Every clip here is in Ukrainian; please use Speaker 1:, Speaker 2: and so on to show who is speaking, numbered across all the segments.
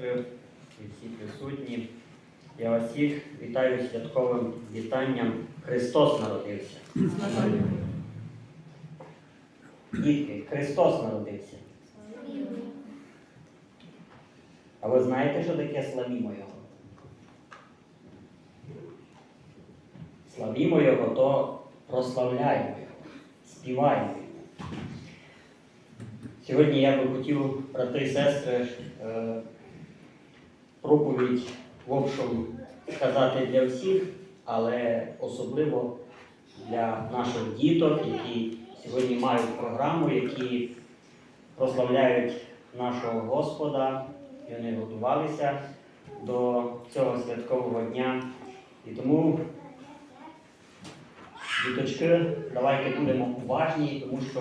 Speaker 1: і всі присутні. Я вас всіх вітаю святковим вітанням. Христос народився. Дітки, Христос народився. А ви знаєте, що таке славімо Його? Славімо Його, то прославляємо Його, співаємо Його. Сьогодні я би хотів, брати і сестри, е, проповідь в общем сказати для всіх, але особливо для наших діток, які сьогодні мають програму, які прославляють нашого Господа, і вони готувалися до цього святкового дня. І тому, діточки, давайте будемо уважні, тому що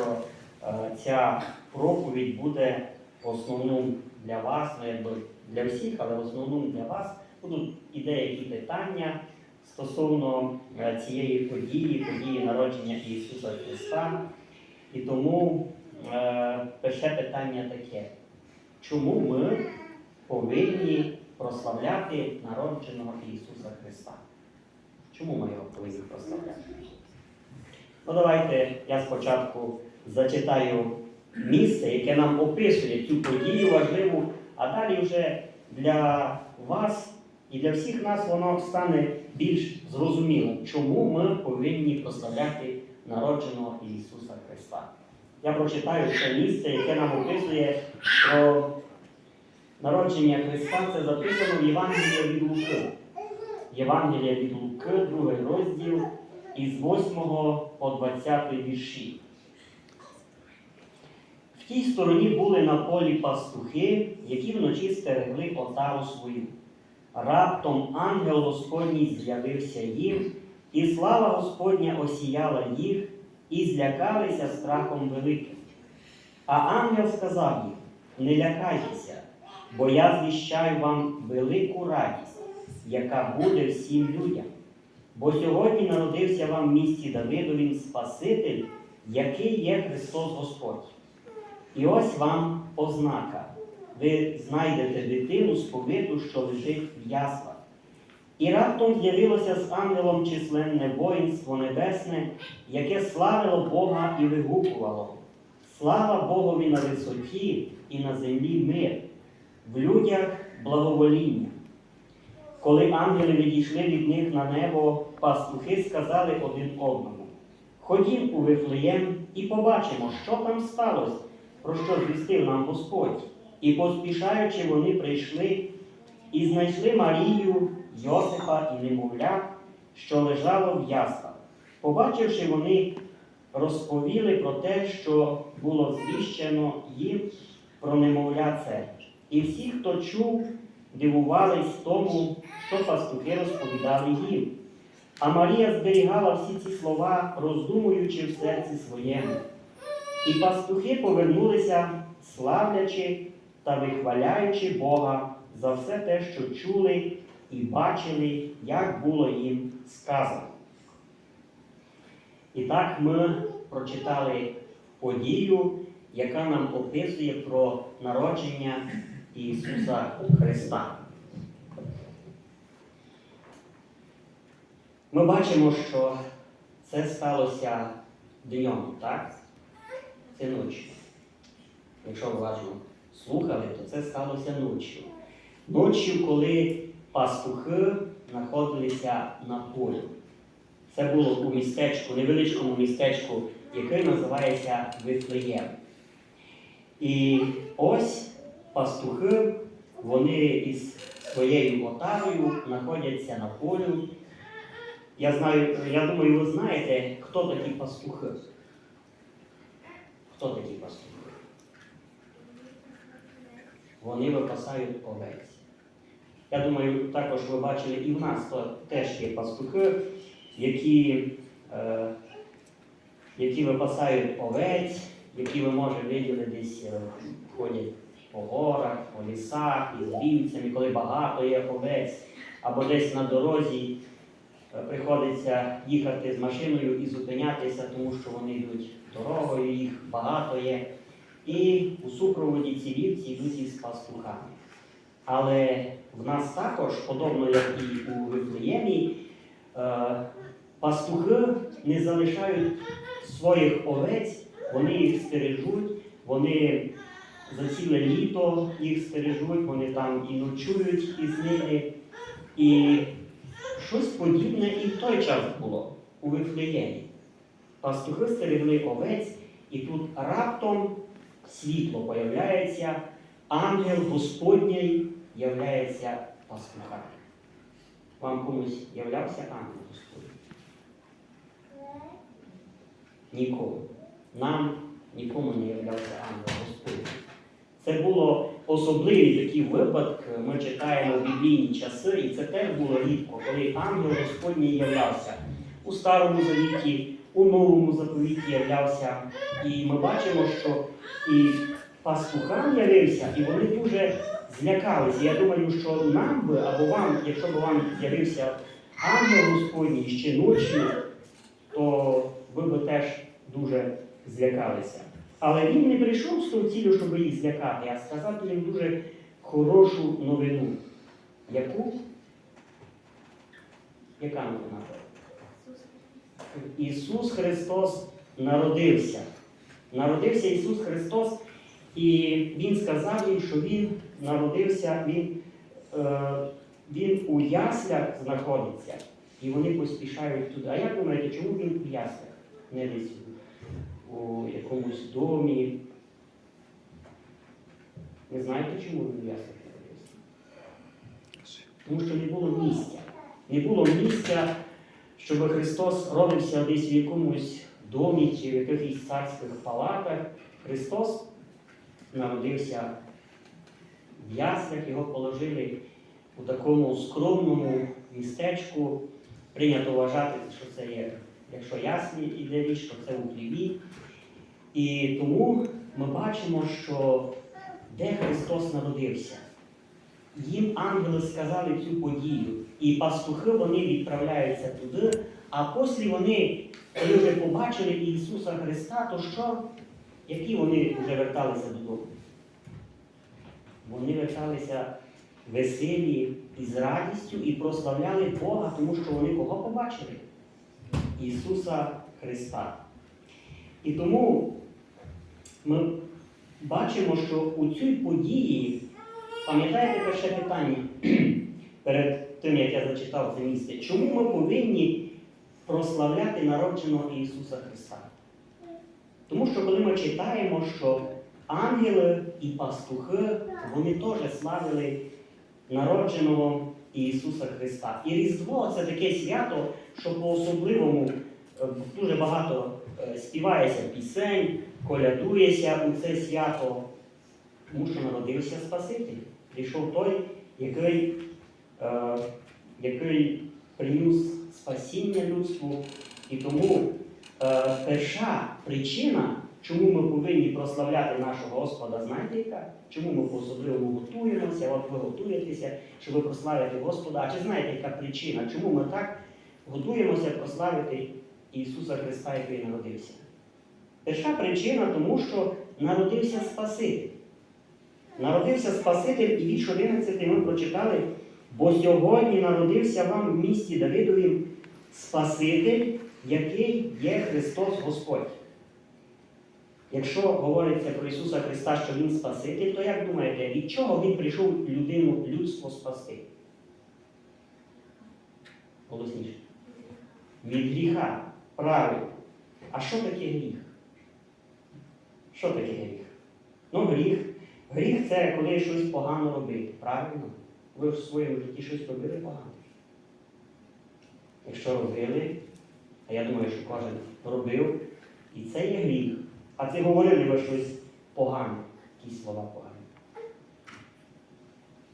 Speaker 1: е, ця проповідь буде в основному для вас, ну якби для всіх, але в основному для вас будуть і деякі питання стосовно е, цієї події, події народження Ісуса Христа. І тому е, перше питання таке: чому ми повинні прославляти народженого Ісуса Христа? Чому ми його повинні прославляти? Ну, давайте я спочатку зачитаю місце, яке нам описує цю подію важливу, а далі вже для вас і для всіх нас воно стане більш зрозумілим, чому ми повинні прославляти народженого Ісуса Христа. Я прочитаю це місце, яке нам описує про народження Христа. Це записано в Євангелії від Луки. Євангелія від Луки, другий розділ, із 8 по 20 вірші. Тій стороні були на полі пастухи, які вночі стерегли отару свою. Раптом ангел Господній з'явився їм, і слава Господня осіяла їх, і злякалися страхом великим. А ангел сказав їм: Не лякайтеся, бо я звіщаю вам велику радість, яка буде всім людям. Бо сьогодні народився вам в місті Давидовім Спаситель, який є Христос Господь. І ось вам ознака. Ви знайдете дитину сповиту, що лежить в яслах. І раптом з'явилося з ангелом численне воїнство небесне, яке славило Бога і вигукувало. Слава Богові на висоті і на землі мир, в людях благовоління. Коли ангели відійшли від них на небо, пастухи сказали один одному: Ходім у Вифлеєм і побачимо, що там сталося, про що звістив нам Господь. І поспішаючи, вони прийшли і знайшли Марію, Йосипа і немовля, що лежало в яслах. Побачивши, вони розповіли про те, що було звіщено їм про немовля це. І всі, хто чув, дивувались тому, що пастухи розповідали їм. А Марія зберігала всі ці слова, роздумуючи в серці своєму. І пастухи повернулися, славлячи та вихваляючи Бога за все те, що чули і бачили, як було їм сказано. І так ми прочитали подію, яка нам описує про народження Ісуса Христа. Ми бачимо, що це сталося днем, так? Це ночі. Якщо уважно слухали, то це сталося ночі. Ночі, коли пастухи знаходилися на полі. Це було у містечку, невеличкому містечку, яке називається Вифлеєм. І ось пастухи, вони із своєю отарою знаходяться на полю. Я знаю, я думаю, ви знаєте, хто такі пастухи. Хто такі пастухи? Вони випасають овець. Я думаю, також ви бачили і в нас теж є пастухи, які, е, які випасають овець, які ви може виділи десь е, ходять по горах, по лісах, із вівцями, коли багато є овець, або десь на дорозі е, приходиться їхати з машиною і зупинятися, тому що вони йдуть дорогою, їх багато є. І у супроводі ці вівці йдуть із пастухами. Але в нас також, подобно як і у Вифлеємі, е, пастухи не залишають своїх овець, вони їх стережуть, вони за ціле літо їх стережуть, вони там і ночують із ними. І щось подібне і в той час було у Вифлеємі. Пастухи стерегли овець, і тут раптом світло появляється, ангел Господній являється пастухам. Вам комусь являвся ангел Господній? Нікому. Нам нікому не являвся ангел Господній. Це було особливі такі випадки. Ми читаємо в біблійні часи, і це теж було рідко, коли ангел Господній являвся у Старому Завіті, у Новому заповіті являвся. І ми бачимо, що і пастухам явився, і вони дуже злякалися. Я думаю, що нам би або вам, якщо б вам з'явився ангел Господній ще ночі, то ви би теж дуже злякалися. Але він не прийшов з тою цілею, щоб їх злякати, а сказати їм дуже хорошу новину. Яку? Яка новина? Ісус Христос народився. Народився Ісус Христос, і Він сказав їм, що Він народився, Він, е, він у яслях знаходиться, і вони поспішають туди. А як думаєте, чому він у яслях? Не десь у якомусь домі. Не знаєте, чому він у яслях народився? Тому що не було місця. Не було місця, щоб Христос родився десь в якомусь домі чи в якихось царських палатах. Христос народився в яслях, його положили у такому скромному містечку. Прийнято вважати, що це є, якщо яслі іде річ, то це у хліві. І тому ми бачимо, що де Христос народився. Їм ангели сказали цю подію, і пастухи вони відправляються туди, а після вони, коли вже побачили Ісуса Христа, то що? Які вони вже верталися додому? Вони верталися веселі і з радістю і прославляли Бога, тому що вони кого побачили? Ісуса Христа. І тому ми бачимо, що у цій події, пам'ятаєте перше питання перед тим, як я зачитав це місце, чому ми повинні прославляти народженого Ісуса Христа? Тому що коли ми читаємо, що ангели і пастухи, вони теж славили народженого Ісуса Христа. І Різдво це таке свято, що по-особливому е, дуже багато е, співається пісень, колядується у це свято, тому що народився Спаситель. Прийшов той, який, який приніс спасіння людству. І тому е, перша причина, чому ми повинні прославляти нашого Господа, знаєте яка? Чому ми по-особливому готуємося? От ви готуєтеся, щоб прославити Господа. А чи знаєте, яка причина? Чому ми так готуємося прославити Ісуса Христа, який народився? Перша причина, тому що народився Спаситель. Народився Спаситель, і вірш 11 ми прочитали, бо сьогодні народився вам в місті Давидовім Спаситель, який є Христос Господь. Якщо говориться про Ісуса Христа, що Він Спаситель, то як думаєте, від чого Він прийшов людину, людство спасти? Голосніше. Від гріха. Правильно. А що таке гріх? Що таке гріх? Ну, гріх. Гріх це коли щось погано робити. Правильно? Ви в своєму житті щось робили погано. Якщо робили, а я думаю, що кожен робив, і це є гріх. А це говорили ви щось погане, якісь слова погані.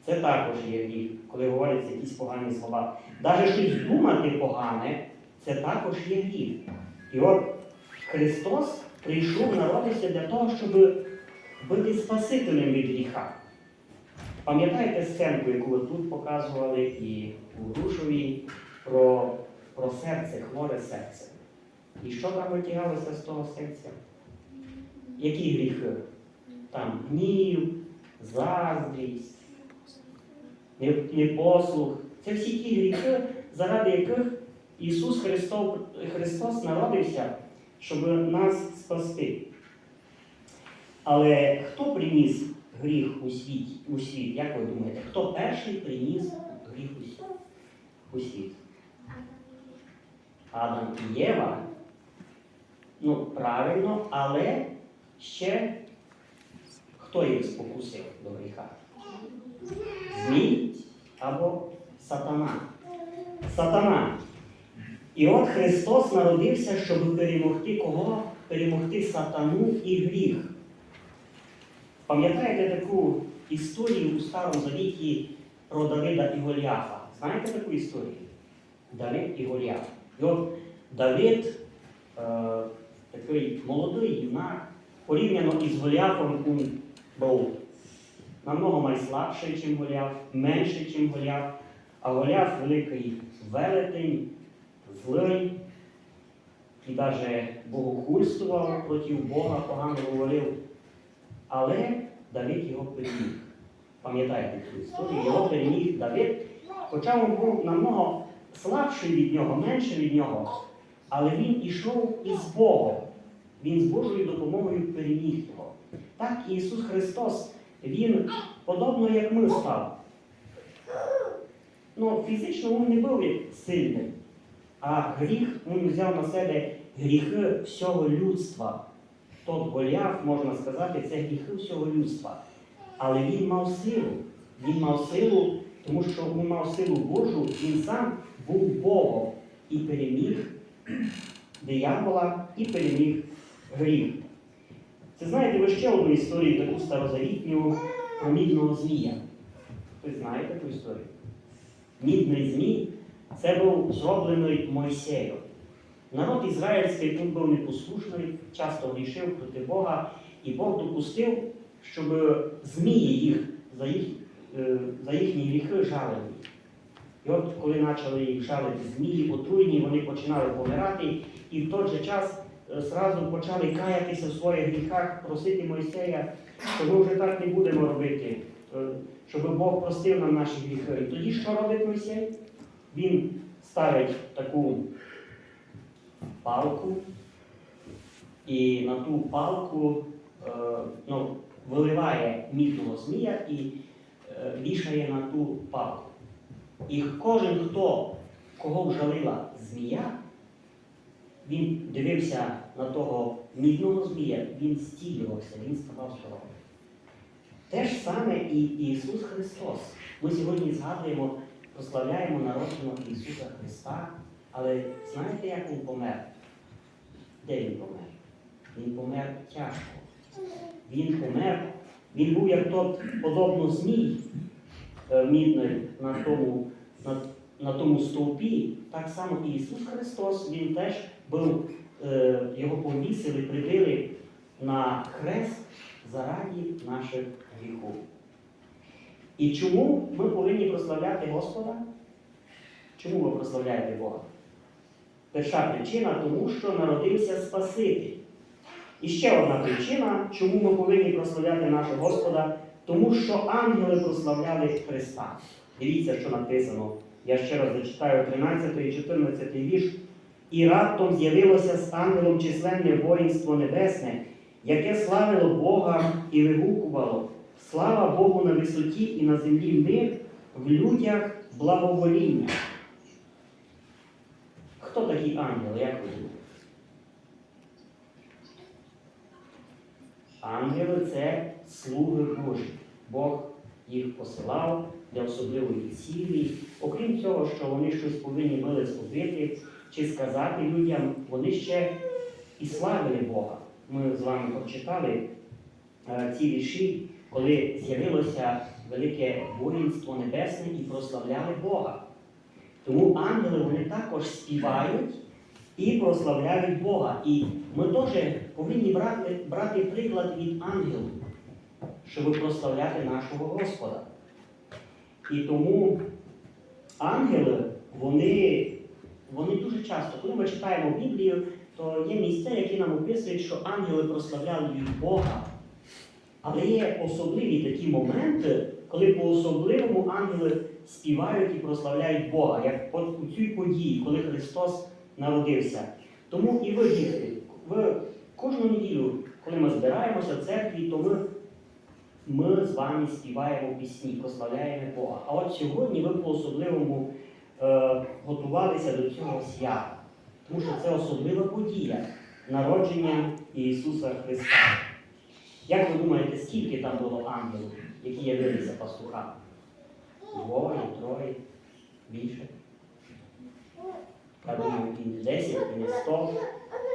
Speaker 1: Це також є гріх, коли говоряться якісь погані слова. Навіть щось думати погане, це також є гріх. І от Христос прийшов народитися для того, щоб бути Спасителем від гріха. Пам'ятаєте сценку, яку ви тут показували і у Грушовій про, про серце, хворе серце. І що там витягалося з того серця? Які гріхи? Там гнів, заздрість, не- непослух. Це всі ті гріхи, заради яких Ісус Христос, Христос народився, щоб нас спасти. Але хто приніс гріх у світ? У світ? Як ви думаєте, хто перший приніс гріх у світ? У світ? Адам і Єва. Ну, правильно, але ще хто їх спокусив до гріха? Змій або сатана. Сатана. І от Христос народився, щоб перемогти кого? Перемогти сатану і гріх. Пам'ятаєте таку історію у Старому Завіті про Давида і Голіафа? Знаєте таку історію? Давид і Голіаф. І от Давид, е, такий молодий юнак, порівняно із Голіафом він був намного найслабший, ніж Голіаф, менший, ніж Голіаф, а Голіаф великий велетень, злий, і навіть богохульствував проти Бога, погано говорив. Але Давид його переміг. Пам'ятаєте цю історію? Його переміг Давид, хоча він був намного слабший від нього, менший від нього, але він ішов із Богом. Він з Божою допомогою переміг його. Так і Ісус Христос, Він подобно як ми став. Ну, фізично він не був сильним, а гріх він взяв на себе гріхи всього людства. Тот Голіаф, можна сказати, це гріхи всього людства. Але він мав силу. Він мав силу, тому що він мав силу Божу, він сам був Богом і переміг диявола і переміг гріх. Це знаєте ви ще одну історію, таку старозавітню про мідного змія. Ви знаєте ту історію? Мідний змій це був зроблений Мойсеєм. Народ ізраїльський він був непослушний, часто грішив проти Бога, і Бог допустив, щоб змії їх за, їх, е, за їхні гріхи жалили. І от коли почали їх жалити змії, отруйні, вони починали помирати, і в той же час е, зразу почали каятися в своїх гріхах, просити Мойсея, що ми вже так не будемо робити, е, щоб Бог простив нам наші гріхи. І тоді що робить Мойсей? Він ставить таку палку, і на ту палку е, ну, виливає мідного змія і е, вішає на ту палку. І кожен, хто кого вжалила змія, він дивився на того мідного змія, він зцілювався, він ставав здоровим. Те ж саме і Ісус Христос. Ми сьогодні згадуємо, прославляємо народженого Ісуса Христа, але знаєте, як Він помер? Де Він помер? Він помер тяжко. Він помер, він був як тот, подобно змій е, мідний на тому, на, на тому стовпі, так само і Ісус Христос, Він теж був, е, його повісили, прибили на хрест заради наших гріхів. І чому ми повинні прославляти Господа? Чому ви прославляєте Бога? Перша причина, тому що народився Спаситель. І ще одна причина, чому ми повинні прославляти нашого Господа, тому що ангели прославляли Христа. Дивіться, що написано. Я ще раз зачитаю 13 і 14 вірш. І раптом з'явилося з ангелом численне воїнство небесне, яке славило Бога і вигукувало. Слава Богу на висоті і на землі мир, в людях благовоління. Хто такі ангели, як ви думаєте? Ангели це слуги Божі. Бог їх посилав для особливої цілі. Окрім цього, що вони щось повинні були зробити чи сказати людям, вони ще і славили Бога. Ми з вами прочитали е, ці вірші, коли з'явилося велике воїнство небесне і прославляли Бога. Тому ангели вони також співають і прославляють Бога. І ми теж повинні брати, брати приклад від ангелів, щоб прославляти нашого Господа. І тому ангели, вони, вони дуже часто, коли ми читаємо Біблію, то є місця, які нам описують, що ангели прославляють Бога. Але є особливі такі моменти, коли по-особливому ангели співають і прославляють Бога, як у цій події, коли Христос народився. Тому і ви, діти, ви кожну неділю, коли ми збираємося в церкві, то ми, ми з вами співаємо пісні, прославляємо Бога. А от сьогодні ви по-особливому е, готувалися до цього свята, тому що це особлива подія народження Ісуса Христа. Як ви думаєте, скільки там було ангелів, які явилися пастухам? Двоє, троє, більше? Я думаю, і не 10, і не 100.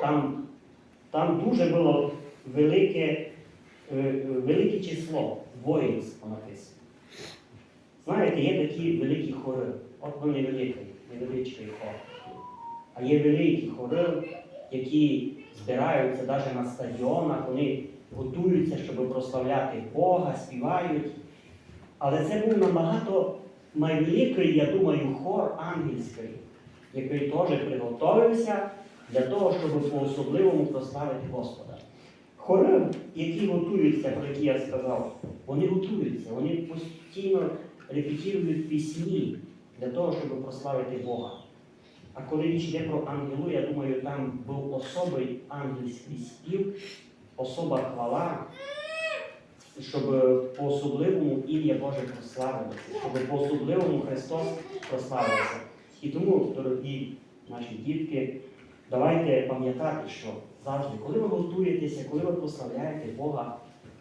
Speaker 1: Там, там дуже було велике, е, велике число воїнств написано. Знаєте, є такі великі хори. От вони невеликий, невеличкий хор. А є великі хори, які збираються навіть на стадіонах, вони готуються, щоб прославляти Бога, співають. Але це був набагато найвеликий, я думаю, хор ангельський, який теж приготовився для того, щоб по-особливому прославити Господа. Хори, які готуються, про які я сказав, вони готуються, вони постійно репетірують пісні для того, щоб прославити Бога. А коли річ йде про ангелу, я думаю, там був особий ангельський спів, особа хвала, щоб по-особливому ім'я Боже прославилося, щоб по-особливому Христос прославився. І тому, дорогі наші дітки, давайте пам'ятати, що завжди, коли ви готуєтеся, коли ви прославляєте Бога,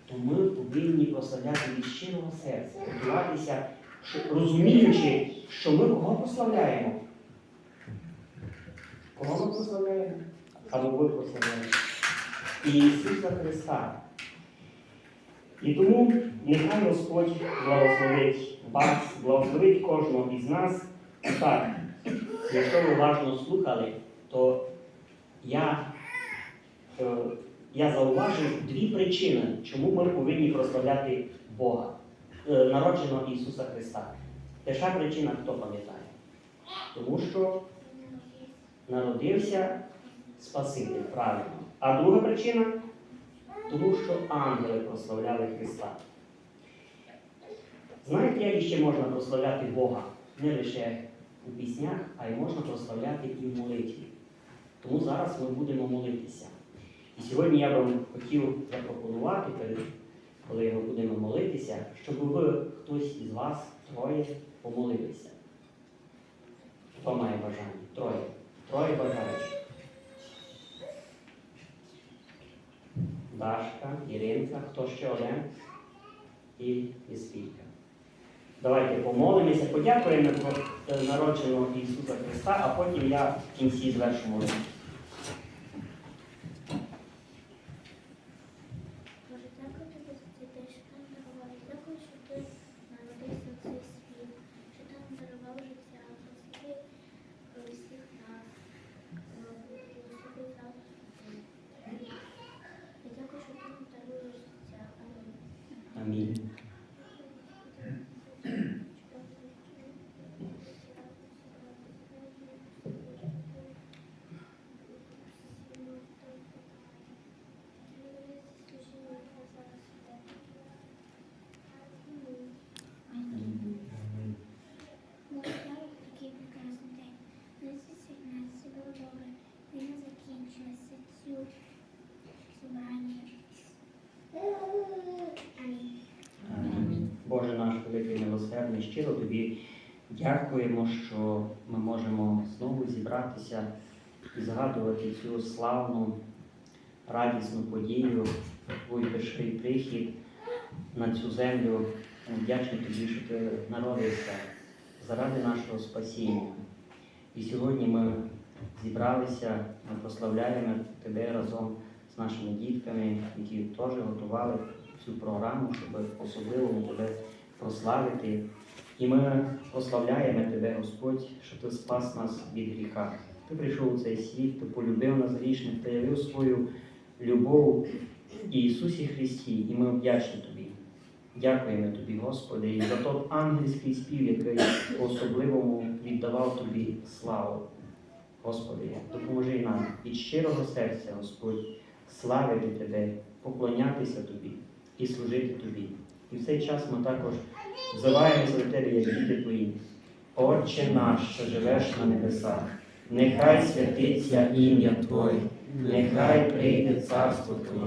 Speaker 1: то ми повинні прославляти від щирого серця, готуватися, розуміючи, що ми кого прославляємо. Кого ми прославляємо? Або ви прославляєте? Ісуса Христа. І тому нехай Господь благословить вас, благословить кожного із нас. Так, якщо ви уважно слухали, то я, е, я зауважив дві причини, чому ми повинні прославляти Бога, е, народженого Ісуса Христа. Перша причина, хто пам'ятає? Тому що народився Спаситель, правильно. А друга причина тому що ангели прославляли Христа. Знаєте, як ще можна прославляти Бога? Не лише у піснях, а й можна прославляти і в молитві. Тому зараз ми будемо молитися. І сьогодні я вам хотів запропонувати, коли ми будемо молитися, щоб ви, хтось із вас, троє, помолилися. Хто має бажання? Троє. Троє бажаючих. Дашка, Іринка, хто ще один? І Іспілька. Давайте помолимося, подякуємо про народженого Ісуса Христа, а потім я в кінці звершу молитву.
Speaker 2: Боже, дякую тобі за цей день, що ти нам дарував. Дякую, що ти народився в цей світ, що ти нам дарував життя, благослови е, всіх нас, е, благослови завтра. Я дякую, що ти нам даруєш життя. Амінь.
Speaker 1: Амінь.
Speaker 2: Такий прекрасний день. На все було добре. Війна закінчилася. Цю собрання. Амінь.
Speaker 1: Боже наш милосердний, щиро тобі дякуємо, що ми можемо знову зібратися і згадувати цю славну, радісну подію, твій перший прихід на цю землю. Ми вдячні тобі, що ти народився заради нашого спасіння. І сьогодні ми зібралися, ми прославляємо тебе разом з нашими дітками, які теж готували цю програму, щоб особливо тебе прославити. І ми прославляємо тебе, Господь, що ти спас нас від гріха. Ти прийшов у цей світ, ти полюбив нас грішних, ти явив свою любов в Ісусі Христі, і ми вдячні тобі. Дякуємо тобі, Господи, і за той ангельський спів, який по-особливому віддавав тобі славу. Господи, допоможи нам від щирого серця, Господь, славити Тебе, поклонятися Тобі і служити Тобі. І в цей час ми також взиваємося до тебе, як діти твої. Отче наш, що живеш на небесах, нехай святиться ім'я Твоє, нехай прийде царство Твоє.